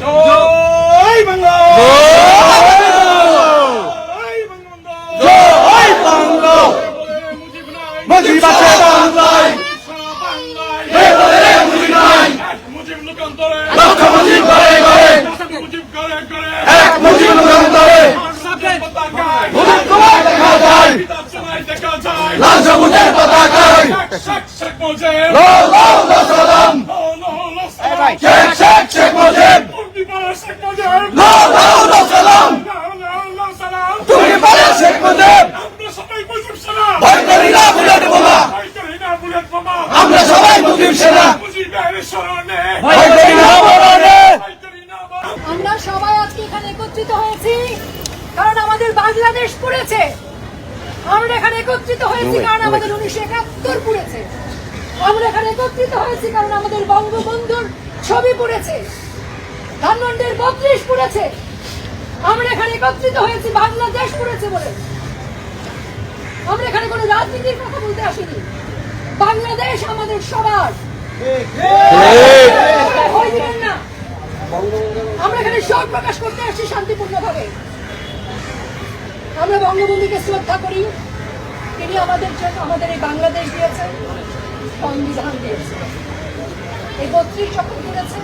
জয় বাংলা। জয় বাংলা। মুজিব আছে বাংলায়। মুজিব লোকান্তরে। লক্ষ মুজিব করে করে মুজিব করে করে এক মুজিব যুগান্তরে মুজিব তোমায় দেখা যায়। দেখা যায়। লাল সবুজের পতাকায়। শেখ শেখ শেখ মুজিব লো লো লো সালাম। লো লো লো সালাম শেখ শেখ শেখ মুজিব মুক্তি পাওয়া শেখ মুজিব লো লো লো সালাম লো লো লো সালাম তুমি পারে শেখ মুজিব আমরা সবাই ভয় করি না বুলেট বোমা ভয় করি না বুলেট বোমা আমরা সবাই মুজিব সেনা ভয় করি না মরণে ভয় করি না মরণে। আমরা সবাই আজকে এখানে একত্রিত হয়েছি কারণ আমাদের বাংলাদেশ পুড়েছে। আমরা এখানে একত্রিত হয়েছি কারণ আমাদের উনিশশো একাত্তর পুড়েছে। আমরা এখানে একত্রিত হয়েছি কারণ আমাদের বঙ্গবন্ধুর ছবি পুড়েছে। ধানমন্ডির বত্রিশ পুড়েছে। আমরা এখানে একত্রিত হয়েছি বাংলাদেশ পুড়েছে বলে। আমরা এখানে কোনো রাজনীতির কথা বলতে আসিনি। বাংলাদেশ আমাদের সবার। না। আমরা এখানে শোক প্রকাশ করতে আসছি শান্তিপূর্ণভাবে। আমরা বঙ্গবন্ধুকে শ্রদ্ধা করি। তিনি আমাদের জন্য আমাদের এই বাংলাদেশ দিয়েছেন। সংবিধান দিয়েছেন। এই বত্রিশ যখন করেছে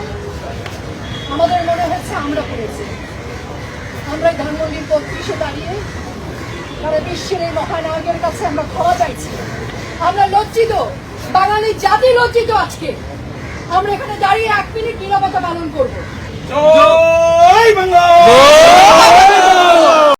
আমাদের মনে হচ্ছে আমরা করেছি। আমরা ধানমন্ডির বত্রিশে দাঁড়িয়ে সারা বিশ্বের এই মহানায়কের কাছে আমরা ক্ষমা চাইছি। আমরা লজ্জিত বাঙালি জাতি লজ্জিত আজকে। আমরা এখানে দাঁড়িয়ে এক মিনিট নিরবতা পালন করব।